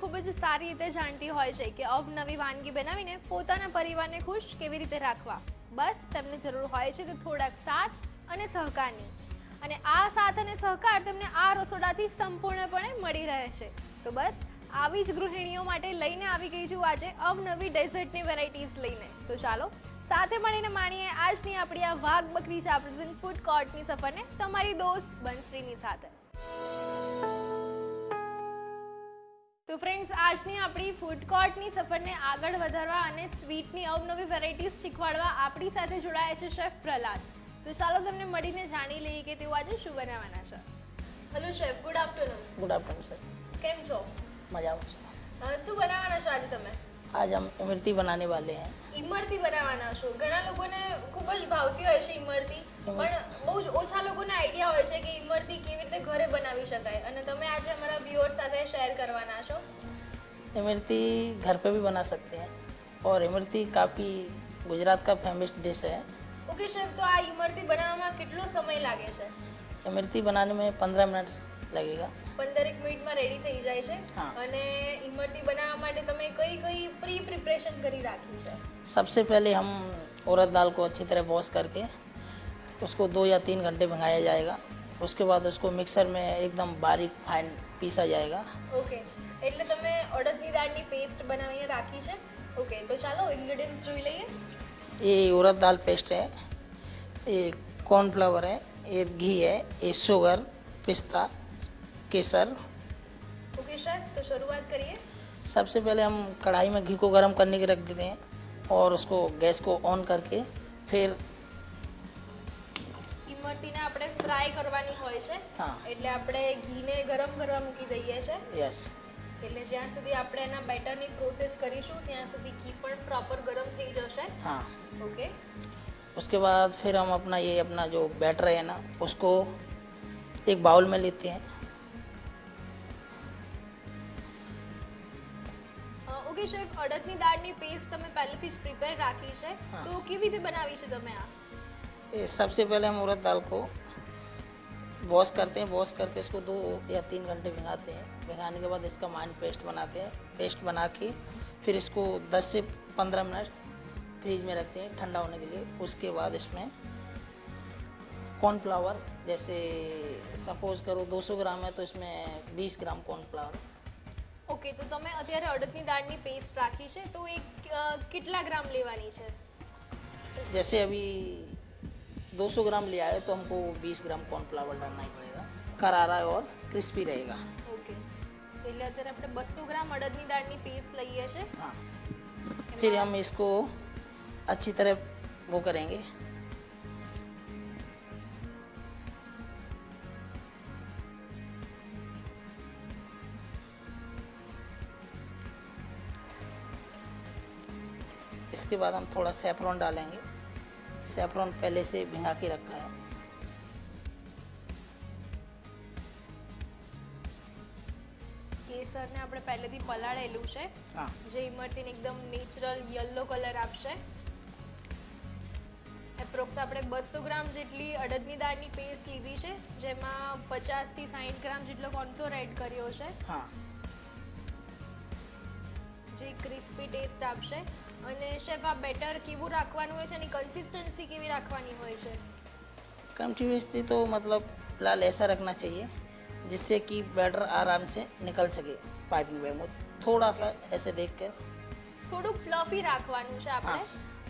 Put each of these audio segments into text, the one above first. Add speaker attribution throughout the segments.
Speaker 1: ખૂબ જ સારી રીતે જાણતી હોય છે કે અવનવી વાનગી બનાવીને પોતાના પરિવારને ખુશ કેવી રીતે રાખવા? બસ તેમને જરૂર હોય છે કે થોડાક સાથ અને સહકારની. અને આ સાથ અને સહકાર તેમને આ રસોડાથી સંપૂર્ણપણે મળી રહે છે. તો બસ, આવી જ ગૃહિણીઓ માટે લઈને આવી ગઈ છું આજે અવનવી ડેઝર્ટની વેરાયટીઝ લઈને. તો ચાલો, સાથે મળીને માણીએ આજની આપણી આ વાઘ બકરી ચાપ્રઝન ફૂડ કોર્ટની સફરને તમારી દોસ્ત બંશ્રીની સાથે. તો ફ્રેન્ડ્સ આજની આપણી ફૂડ કોર્ટની સફરને આગળ વધારવા અને સ્વીટની અવનવી વેરાયટીઝ શીખવાડવા આપણી સાથે જોડાયા છે શેફ પ્રહલાદ. તો ચાલો તમને મળીને જાણી લઈએ કે તેઓ આજે શું બનાવવાના છે. Hello chef good afternoon
Speaker 2: good afternoon sir
Speaker 1: કેમ છો?
Speaker 2: મજા
Speaker 1: આવું શું બનાવવાના છો આજે તમે?
Speaker 2: આજ હમ ઇમરતી બનાને વાલે હૈ
Speaker 1: ઇમરતી બનાવવાના છો ઘણા લોકોને ખૂબ જ ભાવતી હોય છે ઇમરતી પણ બહુ જ ઓછા લોકોને આઈડિયા હોય છે કે ઇમરતી કેવી રીતે ઘરે બનાવી શકાય અને તમે આજે અમારા વ્યુઅર્સ સાથે શેર કરવાના છો
Speaker 2: इमरती घर पे भी बना सकते हैं और इमरती काफ़ी गुजरात का फेमस डिश है
Speaker 1: ઓકે શેફ તો આ ઇમરતી બનાવવામાં કેટલો સમય લાગે છે
Speaker 2: इमरती बनाने में पंद्रह मिनट लगेगा
Speaker 1: પંદરેક મિનિટમાં રેડી થઈ જાય છે
Speaker 2: હા.
Speaker 1: અને ઇમરતી બનાવવા માટે તમે કઈ કઈ પ્રી પ્રિપરેશન કરી રાખી છે
Speaker 2: सबसे पहले हम उड़द दाल को अच्छी तरह वॉश करके उसको दो या तीन घंटे भिंगाया जाएगा उसके बाद उसको मिक्सर में एकदम बारीक फाइन पीसा जाएगा
Speaker 1: ઓકે એટલે તમે અડદની દાળની પેસ્ટ બનાવીને રાખી છે ઓકે તો ચાલો ઇન્ગ્રેડિયન્ટ્સ જોઈ લઈએ
Speaker 2: ये उड़द दाल पेस्ट है ये कॉर्नफ्लावर है ये घी है ये शुगर पिस्ता केसर
Speaker 1: ઓકે શેફ તો શરૂઆત કરીએ
Speaker 2: सबसे पहले हम कढ़ाई में घी को गर्म करने के रख देते हैं और उसको गैस को ऑन करके फिर
Speaker 1: ઇમરતીને આપણે ફ્રાય કરવાની હોય છે
Speaker 2: હા.
Speaker 1: એટલે આપણે ઘીને ગરમ કરવા મૂકી દઈએ છે
Speaker 2: यस
Speaker 1: એટલે જ્યાં સુધી આપણે એના બેટરની પ્રોસેસ કરીશું ત્યાં સુધી ઘી પણ પ્રોપર ગરમ થઈ જશે
Speaker 2: हाँ
Speaker 1: ઓકે
Speaker 2: उसके बाद फिर हम अपना ये अपना जो बैटर है ना उसको एक बाउल में लेते हैं
Speaker 1: ઓકે શેફ અડદની દાળની પેસ્ટ તમે પહેલેથી જ પ્રિપેર રાખી છે
Speaker 2: હા.
Speaker 1: તો કેવી રીતે બનાવી છે તમે આ
Speaker 2: ये सबसे पहले हम उड़द दाल को वॉश करते हैं वॉश करके इसको दो या तीन घंटे भिगाते हैं भिगाने के बाद इसका माइन पेस्ट बनाते हैं पेस्ट बना के फिर इसको 10 से 15 मिनट फ्रीज में रखते हैं ठंडा होने के लिए उसके बाद इसमें कॉर्नफ्लावर जैसे सपोज करो 200 ग्राम है तो इसमें 20 ग्राम कॉर्नफ्लावर
Speaker 1: ઓકે તો તમે અત્યારે અડદની દાળની પેસ્ટ રાખી છે તો એ અ, કેટલા ગ્રામ લેવાની છે
Speaker 2: जैसे अभी 200 ग्राम लिया है तो हमको 20 ग्राम कॉर्नफ्लावर डालना ही पड़ेगा करारा और क्रिस्पी रहेगा
Speaker 1: ઓકે એટલે અત્યારે આપણે બસો ગ્રામ અડદની દાળની પેસ્ટ લઈએ છે
Speaker 2: हाँ फिर हम इसको अच्छी तरह वो करेंगे इसके बाद हम थोड़ा सेफ्रॉन डालेंगे सेफ्रॉन पहले से भिंगा के रखा है
Speaker 1: કેસરને આપણે પહેલેથી પલાળેલું છે
Speaker 2: हाँ
Speaker 1: જે ઇમરતીને એકદમ નેચરલ યલો કલર આપશે એપ્રોક્સ આપણે બસો ગ્રામ જેટલી અડદની દાળની પેસ્ટ લીધી છે જેમાં પચાસથી સાઠ ગ્રામ જેટલો કોર્નફ્લોર એડ કર્યો છે
Speaker 2: हाँ
Speaker 1: જે ક્રિસ્પી ટેસ્ટ આપશે અને શેફ આ બેટર કેવું રાખવાનું હોય છે એની કન્સિસ્ટન્સી કેવી રાખવાની હોય છે
Speaker 2: कंटिन्यूसली तो मतलब फिलहाल ऐसा रखना चाहिए जिससे कि बैटर आराम से निकल सके पाइपिंग बैग में थोड़ा सा ऐसे देख कर
Speaker 1: થોડુંક ફ્લફી રાખવાનું છે આપણે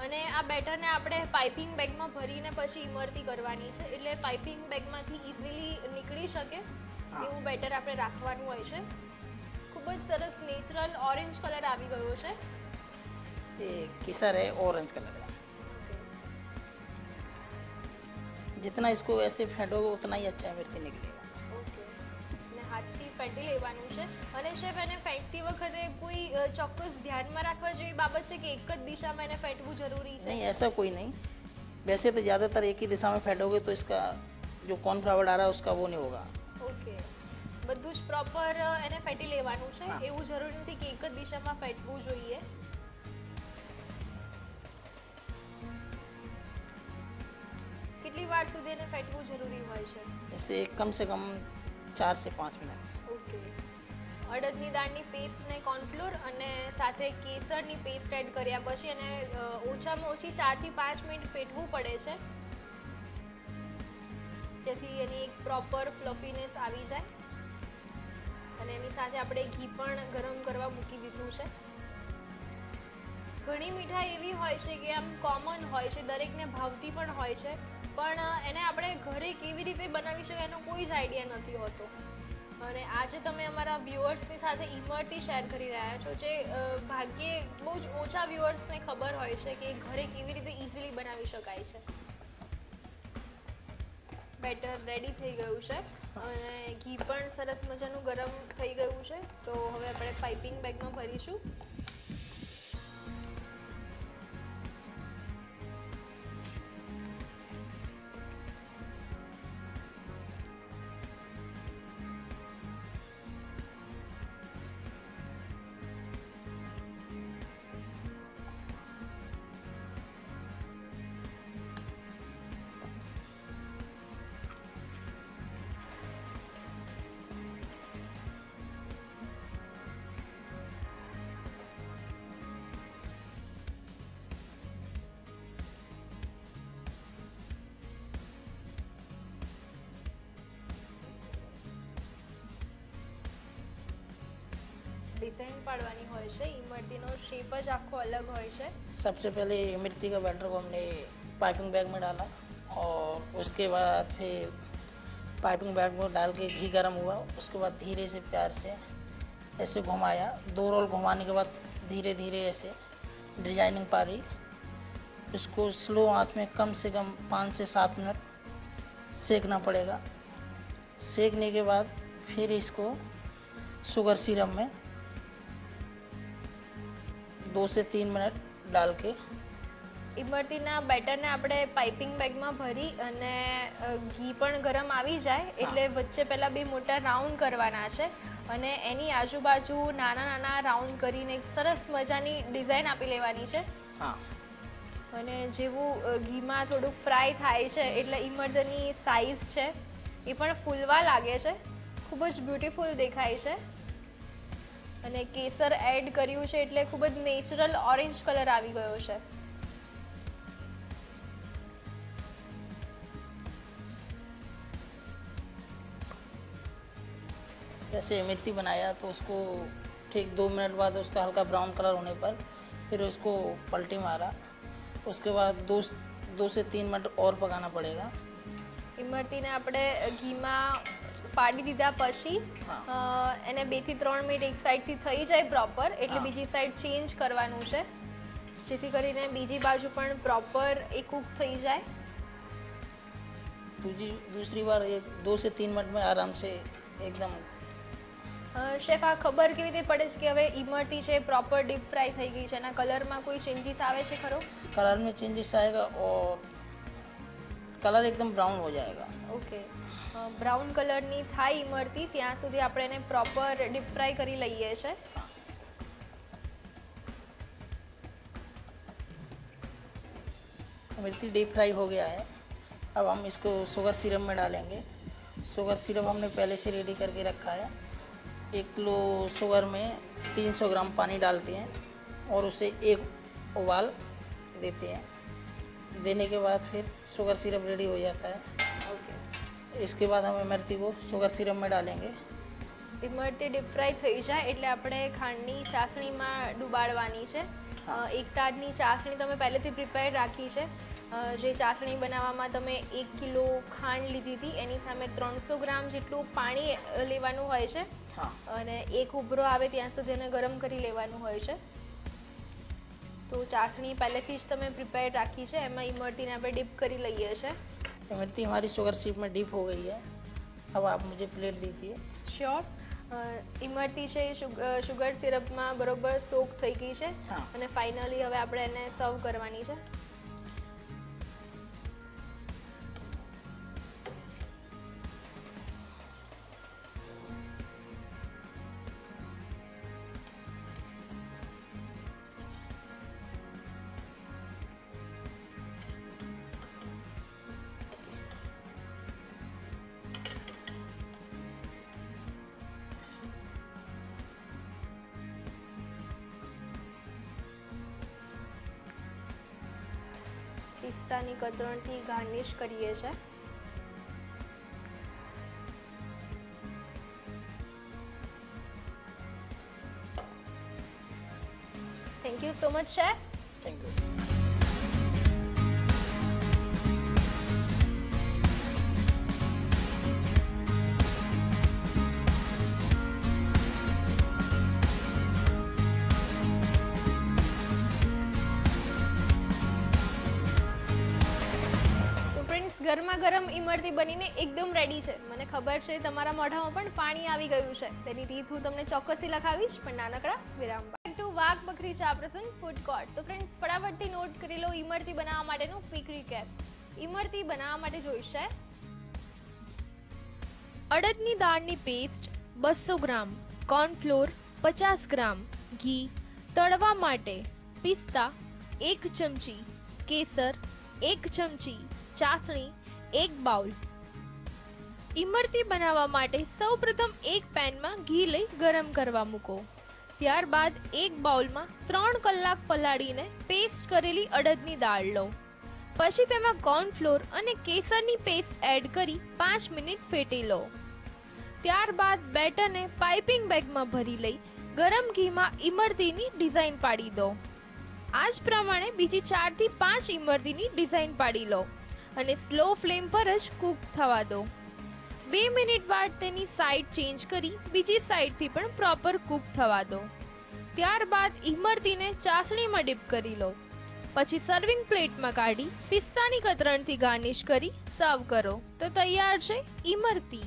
Speaker 1: અને આ બેટરને આપણે પાઇપિંગ બેગમાં ભરીને પછી ઇમરતી કરવાની છે એટલે પાઇપિંગ બેગમાંથી ઇઝીલી નીકળી શકે
Speaker 2: હા.
Speaker 1: એવું બેટર આપણે રાખવાનું હોય છે ખૂબ જ સરસ નેચરલ ઓરેન્જ કલર આવી ગયો છે
Speaker 2: ये किसर है ऑरेंज कलर है जितना इसको ऐसे फेंटोगे उतना ही अच्छा मिर्ची निकलेगा
Speaker 1: ઓકે અને હાથથી ફેંટી લેવાનું છે અને શેફ એને ફેંટતી વખતે કોઈ અ, ચોક્કસ ધ્યાનમાં રાખવા જેવી બાબત છે કે એક જ દિશામાં એને ફેંટવું જરૂરી છે
Speaker 2: नहीं ऐसा कोई नहीं वैसे तो ज़्यादातर एक ही दिशा में फेंटोगे तो इसका जो कॉर्नफ्लावर आ रहा है उसका वो नहीं होगा
Speaker 1: ઓકે બધું જ પ્રોપર એને ફેંટી લેવાનું છે
Speaker 2: હા.
Speaker 1: એવું જરૂરી નથી કે એક જ દિશામાં ફેંટવું જોઈએ કેટલી વાર સુધી એને ફેંટવું જરૂરી હોય છે
Speaker 2: इससे कम से कम चार से पाँच मिनट
Speaker 1: ઓકે અડદની દાળની પેસ્ટ ને કોર્નફ્લોર અને સાથે કેસરની પેસ્ટ એડ કર્યા પછી એને અ, ઓછામાં ઓછી ચારથી પાંચ મિનિટ ફેટવું પડે છે જેથી એની એક પ્રોપર ફ્લફીનેસ આવી જાય અને એની સાથે આપણે ઘી પણ ગરમ કરવા મૂકી દીધું છે ઘણી મીઠાઈ એવી હોય છે કે આમ કોમન હોય છે દરેકને ભાવતી પણ હોય છે પણ એને આપણે ઘરે કેવી રીતે બનાવી શકાય એનો કોઈ જ આઈડિયા નથી હોતો. અને આજે તમે અમારા વ્યુઅર્સની સાથે ઇમરટી શેર કરી રહ્યા છો જે ભાગ્યે બહુ જ ઓછા વ્યુઅર્સને ખબર હોય છે કે ઘરે કેવી રીતે ઇઝીલી બનાવી શકાય છે. બેટર રેડી થઈ ગયું છે. અને ઘી પણ સરસ મજાનું ગરમ થઈ ગયું છે. તો હવે આપણે પાઇપિંગ બેગમાં ભરીશું. ડિઝાઇન પાડવાની હોય છે ઇમરતીનો શેપ જ આખો અલગ હોય છે
Speaker 2: सबसे पहले मिर्ची का बैटर को हमने पाइपिंग बैग में डाला और उसके बाद फिर पाइपिंग बैग में डाल के घी गर्म हुआ उसके बाद धीरे से प्यार से ऐसे घुमाया दो रोल घुमाने के बाद धीरे धीरे ऐसे डिजाइनिंग पारी इसको स्लो आंच में कम से कम पाँच से सात मिनट सेकना पड़ेगा सेकने के बाद फिर इसको शुगर सिरप में दो से तीन मिनट डाल के
Speaker 1: ઇમરતીના બેટરને આપણે પાઇપિંગ બેગમાં ભરી અને અ, ઘી પણ ગરમ આવી જાય એટલે વચ્ચે પહેલા બે મોટા રાઉન્ડ કરવાના છે અને એની આજુબાજુ નાના નાના રાઉન્ડ કરીને એક સરસ મજાની ડિઝાઇન આપી લેવાની છે
Speaker 2: हाँ
Speaker 1: અને જેવું અ, ઘીમાં થોડુંક ફ્રાય થાય છે એટલે ઇમરતની સાઈઝ છે એ પણ ફૂલવા લાગે છે ખૂબ જ બ્યુટીફુલ દેખાય છે અને કેસર એડ કર્યું છે એટલે ખૂબ જ નેચરલ ઓરેન્જ કલર આવી ગયો છે
Speaker 2: जैसे मिर्ची बनाया तो उसको ठीक दो मिनट बाद उसका हल्का ब्राउन कलर होने पर फिर उसको पलटी मारा उसके बाद दो दो से तीन मिनट और पकाना पड़ेगा
Speaker 1: ઇમરતીને આપણે ઘીમાં પાડી દીધા પછી
Speaker 2: હા.
Speaker 1: અ, એને બે થી ત્રણ મિનિટ એક સાઈડથી થઈ જાય પ્રોપર એટલે
Speaker 2: હા.
Speaker 1: બીજી સાઈડ ચેન્જ કરવાનું છે જેથી કરીને બીજી બાજુ પણ પ્રોપર એ કૂક થઈ જાય
Speaker 2: दूसरी दूसरी बार एक दो से तीन मिनट में आराम से एकदम
Speaker 1: અ, શેફ આ ખબર કેવી રીતે પડે છે કે હવે ઇમરતી છે પ્રોપર ડીપ ફ્રાય થઈ ગઈ છે એના કલરમાં કોઈ ચેન્જીસ આવે છે ખરો
Speaker 2: कलर में चेंजेस आएगा और कलर एकदम ब्राउन हो जाएगा
Speaker 1: ઓકે બ્રાઉન કલરની થાય ઇમરતી ત્યાં સુધી આપણે એને પ્રોપર ડીપ ફ્રાય કરી લઈએ છે
Speaker 2: मिर्ची डीप फ्राई हो गया है अब हम इसको शुगर सिरप में डालेंगे शुगर सिरप हमने पहले से रेडी करके रखा है एक किलो शुगर में 300 ग्राम पानी डालते हैं और उसे एक उबाल देते हैं देने के बाद फिर शुगर सिरप रेडी हो जाता है
Speaker 1: ઓકે
Speaker 2: इसके बाद हम इमरती को शुगर सिरप में डालेंगे
Speaker 1: ઇમરતી ડીપ ફ્રાય થઈ જાય એટલે આપણે ખાંડની ચાસણીમાં ડુબાડવાની છે અ, એક તાડની ચાસણી તમે પહેલેથી પ્રિપેર રાખી છે અ, જે ચાસણી બનાવવામાં તમે એક કિલો ખાંડ લીધી હતી એની સામે ત્રણસો ગ્રામ જેટલું પાણી અ, લેવાનું હોય છે
Speaker 2: हाँ
Speaker 1: અને એક ઉભરો આવે ત્યાં સુધી એને ગરમ કરી લેવાનું હોય છે તો ચાસણી પહેલેથી જ તમે પ્રિપેર રાખી છે એમાં ઇમરતીને આપણે ડીપ કરી લઈએ છીએ
Speaker 2: इमरती हमारी शुगर सिरप में डीप हो गई है अब आप मुझे प्लेट दीजिए
Speaker 1: શ્યોર ઇમરતી છે એ શુગ- અ, શુગર સિરપમાં બરોબર સોક થઈ ગઈ છે
Speaker 2: હા.
Speaker 1: અને ફાઇનલી હવે આપણે એને સર્વ કરવાની છે પિસ્તાની કતરણથી ગાર્નિશ કરીએ છીએ. Thank you so
Speaker 2: much chef
Speaker 1: thank you ગરમા ગરમ ઇમરતી બનીને એકદમ રેડી છે. મને ખબર છે તમારા મોઢામાં પણ પાણી આવી ગયું છે. તેની રીત હું તમને ચોક્કસથી લખાવીશ, પણ નાનકડા વિરામ ટુ વાઘ બકરી ચા પ્રસંગ ફૂડ કોર્ટ તો ફ્રેન્ડ્સ ફટાફટથી નોટ કરી લો ઇમરતી બનાવવા માટેનું ક્વિક રીકેપ ઇમરતી બનાવવા માટે જોઈશે અડદની દાળની પેસ્ટ બસો ગ્રામ કોર્નફ્લોર પચાસ ગ્રામ, ઘી તળવા માટે પિસ્તા એક ચમચી, કેસર એક ચમચી, ચાસણી એક બાઉલ. ઇમરતી બનાવવા માટે સૌપ્રથમ એક પેનમાં ઘી લઈ ગરમ કરવા મૂકો. ત્યારબાદ એક બાઉલમાં ત્રણ કલાક પલાળીને પેસ્ટ કરેલી અડદની દાળ લો. પછી તેમાં કોર્નફ્લોર અને કેસરની પેસ્ટ એડ કરી પાંચ મિનિટ ફેટી લો. ત્યારબાદ બેટરને પાઇપિંગ બેગમાં ભરી લઈ ગરમ ઘીમાં ઇમરતીની ડિઝાઇન પાડી દો. આ જ પ્રમાણે બીજી ચારથી પાંચ ઇમરતીની ડિઝાઇન પાડી લો. અને સ્લો ફ્લેમ પર જ કૂક થવા દો. બે મિનિટ બાદ તેની સાઈડ ચેન્જ કરી બીજી સાઈડથી પણ પ્રોપર કૂક થવા દો. ત્યારબાદ ઇમરતીને ચાસણીમાં ડીપ કરી લો. પછી સર્વિંગ પ્લેટમાં કાઢી પિસ્તાની કતરણથી ગાર્નિશ કરી સર્વ કરો. તો તૈયાર છે ઇમરતી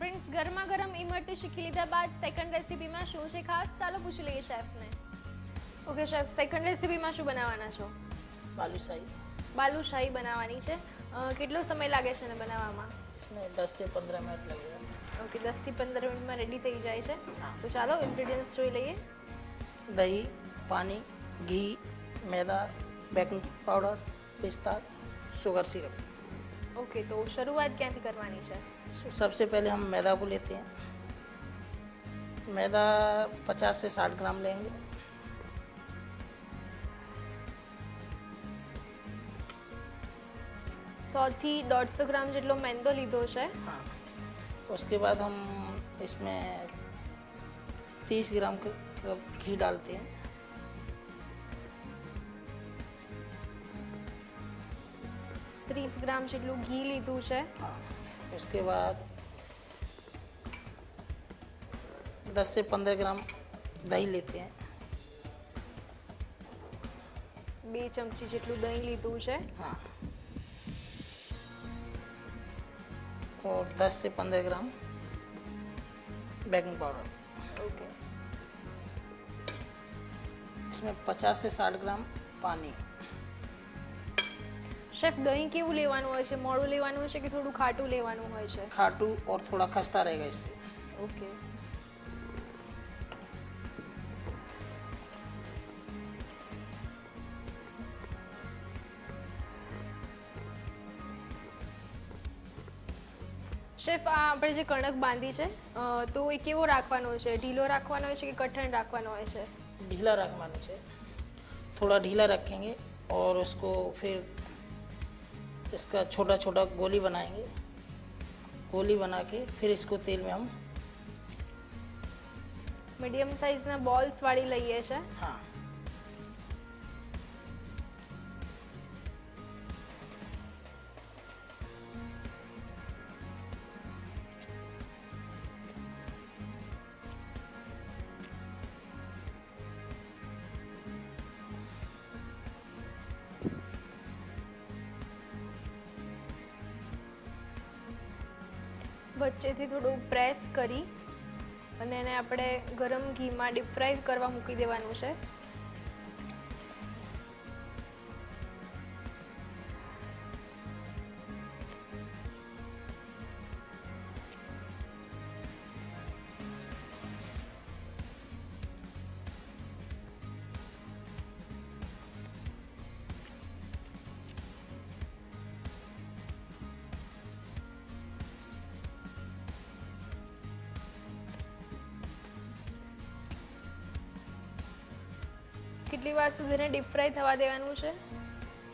Speaker 1: ફ્રેન્ડ્સ ગરમા ગરમ ઇમરતી શીખી લીધા બાદ સેકન્ડ રેસીપીમાં શું છે ખાસ? ચાલો પૂછી લઈએ શેફને ઓકે શેફ સેકન્ડ રેસીપીમાં શું બનાવવાના છો?
Speaker 2: બાલુશાહી.
Speaker 1: બાલુશાહી બનાવવાની છે અ, કેટલો સમય લાગે છે ને બનાવવામાં
Speaker 2: इसमें 10 से 15 मिनट लगेगा
Speaker 1: ઓકે દસથી પંદર મિનિટમાં રેડી થઈ જાય છે તો ચાલો ઇન્ગ્રેડિયન્ટ્સ જોઈ લઈએ
Speaker 2: दही पानी घी मैदा बेकिंग पाउडर पिस्ता शुगर सिरप
Speaker 1: ઓકે તો શરૂઆત ક્યાંથી કરવાની છે
Speaker 2: सबसे पहले हम मैदा को लेते हैं मैदा 50 से 60 ग्राम लेंगे
Speaker 1: સોથી દોઢસો ગ્રામ જેટલો મેંદો લીધો છે
Speaker 2: हाँ उसके बाद हम इसमें 30 ग्राम का का घी डालते हैं
Speaker 1: ત્રીસ ગ્રામ જેટલું ઘી લીધું છે
Speaker 2: हाँ उसके बाद 10 से 15 ग्राम दही लेते हैं
Speaker 1: બે ચમચી જેટલું દહીં લીધું છે
Speaker 2: हाँ और 10 से 15 ग्राम बेकिंग पाउडर
Speaker 1: ઓકે
Speaker 2: इसमें 50 से 60 ग्राम पानी
Speaker 1: શેફ દહીં કેવું લેવાનું હોય છે મોડું લેવાનું હોય છે કે થોડું ખાટું લેવાનું હોય છે
Speaker 2: खाटू और थोड़ा खस्ता रहेगा इससे
Speaker 1: ઓકે શેફ આ આપણે જે કણક બાંધી છે અ, તો એ કેવો રાખવાનો છે ઢીલો રાખવાનો હોય છે કે કઠણ રાખવાનો હોય છે
Speaker 2: ढीला रखना है थोड़ा ढीला रखेंगे और उसको फिर इसका छोटा छोटा गोली बनाएंगे गोली बना के फिर इसको तेल में हम
Speaker 1: મીડિયમ સાઇઝના બોલ્સ વાળી લઈએ છે
Speaker 2: हाँ
Speaker 1: વચ્ચેથી થોડું પ્રેસ કરી અને એને આપણે ગરમ ઘીમાં ડીપ ફ્રાય કરવા મૂકી દેવાનું છે. કેટલી વાર સુધી એને ડીપ ફ્રાય થવા દેવાનું છે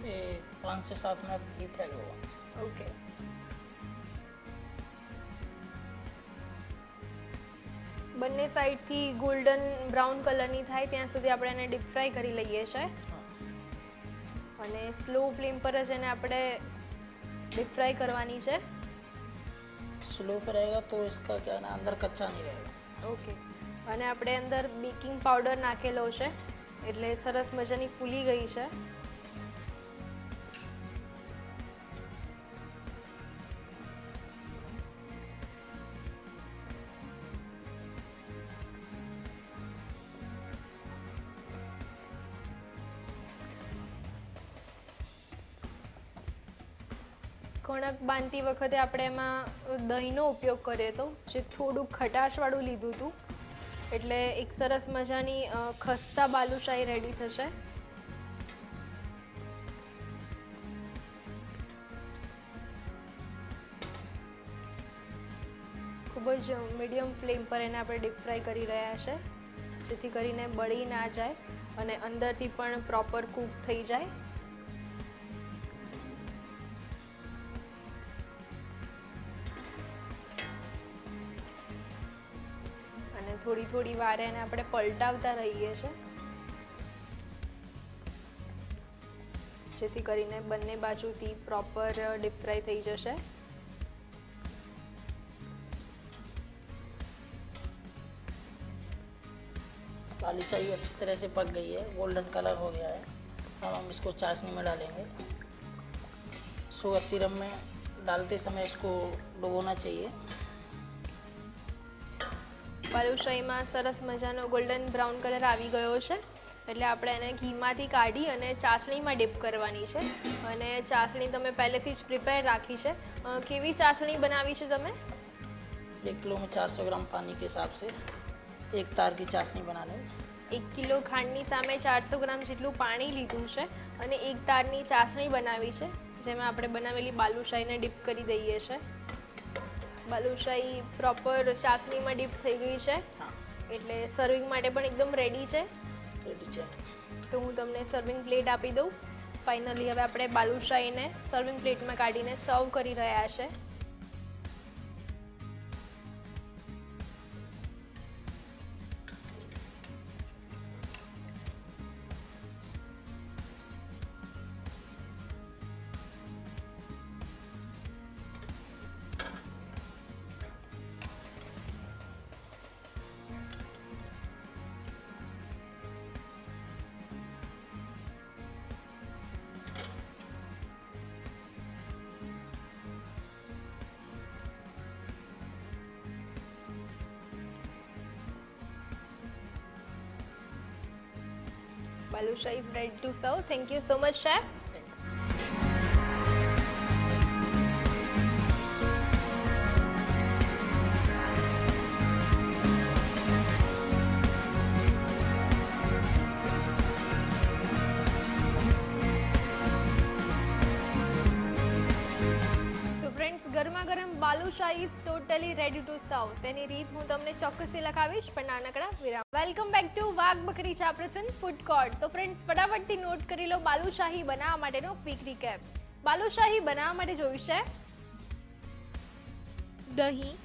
Speaker 2: ये पाँच से सात मिनट डीप फ्राई होगा
Speaker 1: ઓકે બંને સાઈડથી ગોલ્ડન બ્રાઉન કલરની થાય ત્યાં સુધી આપણે એને ડીપ ફ્રાય કરી લઈએ છીએ
Speaker 2: हाँ
Speaker 1: અને સ્લો ફ્લેમ પર જ એને આપણે ડીપ ફ્રાય કરવાની છે
Speaker 2: स्लो पे रहेगा तो इसका क्या है ना अंदर कच्चा नहीं रहेगा
Speaker 1: ઓકે અને આપણે અંદર બેકિંગ પાવડર નાખેલો છે એટલે સરસ મજાની ફૂલી ગઈ છે. કણક બાંધતી વખતે આપણે એમાં દહીંનો ઉપયોગ કર્યો હતો જે થોડુંક ખટાશવાળું લીધું હતું એટલે એક સરસ મજાની ખસ્તા બાલુશાહી રેડી થશે. ખૂબ જ મીડિયમ ફ્લેમ પર એને આપણે ડીપ ફ્રાય કરી રહ્યા છે, જેથી કરીને બળી ના જાય અને અંદરથી પણ પ્રોપર કૂક થઈ જાય. થોડી થોડી વારે એને આપણે પલટાવતા રહીએ છીએ જેથી કરીને બંને બાજુથી પ્રોપર ડીપ ફ્રાય થઈ જશે
Speaker 2: काली शाही अच्छी तरह से पक गई है गोल्डन कलर हो गया है अब हम इसको चाशनी में डालेंगे शुगर सिरप में डालते समय इसको डुबोना चाहिए
Speaker 1: બાલુશાહીમાં સરસ મજાનો ગોલ્ડન બ્રાઉન કલર આવી ગયો છે. એટલે આપણે એને ઘીમાંથી કાઢી અને ચાસણીમાં ડીપ કરવાની છે. અને ચાસણી તમે પહેલેથી જ પ્રિપેર રાખી છે. કેવી ચાસણી બનાવી છે તમે?
Speaker 2: એક કિલો ચારસો ગ્રામ પાણી કે હિસાબ સે એક તાર કી ચાસણી બનાવી
Speaker 1: એક કિલો ખાંડની સામે ચારસો ગ્રામ જેટલું પાણી લીધું છે અને એક તારની ચાસણી બનાવી છે. જેમાં આપણે બનાવેલી બાલુશાહીને ડીપ કરી દઈએ છીએ બાલુશાહી પ્રોપર ચાસણીમાં ડીપ થઈ ગઈ છે. એટલે સર્વિંગ માટે પણ એકદમ રેડી છે.
Speaker 2: રેડી છે.
Speaker 1: તો હું તમને સર્વિંગ પ્લેટ આપી દઉં. ફાઇનલી હવે આપણે બાલુશાહીને સર્વિંગ પ્લેટમાં કાઢીને સર્વ કરી રહ્યા છે. Ready to serve thank you so much chef તો ફ્રેન્ડ્સ ગરમા ગરમ balushahi is totally ready to serve તેની રીત હું તમને ચોક્કસથી લખાવીશ, પણ નાનકડા વિરામ. Welcome back to Wagh Bakri Cha Prasan food court તો ફ્રેન્ડ્સ ફટાફટથી નોટ કરી લો બાલુશાહી બનાવવા માટેનો ક્વિક રીકેપ બાલુશાહી બનાવવા માટે જોઈશે દહીં,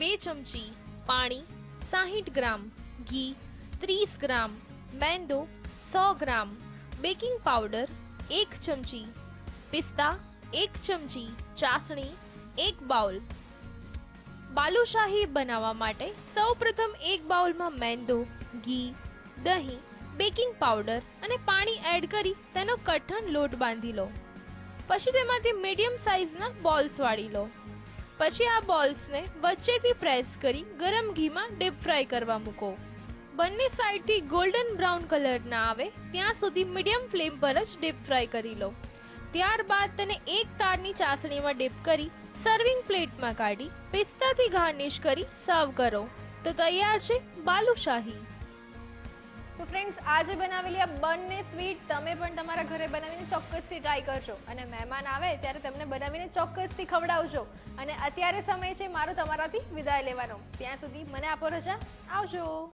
Speaker 1: બે ચમચી પાણી, સાહીઠ ગ્રામ ઘી, ત્રીસ ગ્રામ મેંદો, સો ગ્રામ બેકિંગ પાવડર, એક ચમચી પિસ્તા, એક ચમચી ચાસણી, એક બાઉલ બાલુશાહી બનાવવા માટે સૌપ્રથમ એક બાઉલમાં મેંદો, ઘી, દહીં, બેકિંગ પાવડર અને પાણી એડ કરી તેનો કઠણ લોટ બાંધી લો. પછી તેમાંથી મીડિયમ સાઇઝના બોલ્સ વાળી લો. પછી આ બોલ્સને વચ્ચેથી પ્રેસ કરી ગરમ ઘીમાં ડીપ ફ્રાય કરવા મૂકો. બંને સાઈડથી ગોલ્ડન બ્રાઉન કલર ના આવે ત્યાં સુધી મીડિયમ ફ્લેમ પર જ ડીપ ફ્રાય કરી લો. ત્યારબાદ તેને એક તારની ચાસણીમાં ડીપ કરી સર્વિંગ પ્લેટમાં કાઢી, પિસ્તાથી ગાર્નિશ કરી સર્વ કરો. તો તૈયાર છે બાલુશાહી. તો ફ્રેન્ડ્સ આજે બનાવેલી આ બંને સ્વીટ તમે પણ તમારા ઘરે બનાવીને ચોક્કસથી ટ્રાય કરજો. અને મહેમાન આવે ત્યારે તેમને બનાવીને ચોક્કસથી ખવડાવજો. અને અત્યારે સમય છે મારો તમારાથી વિદાય લેવાનો. ત્યાં સુધી મને આપો રજા. આવજો.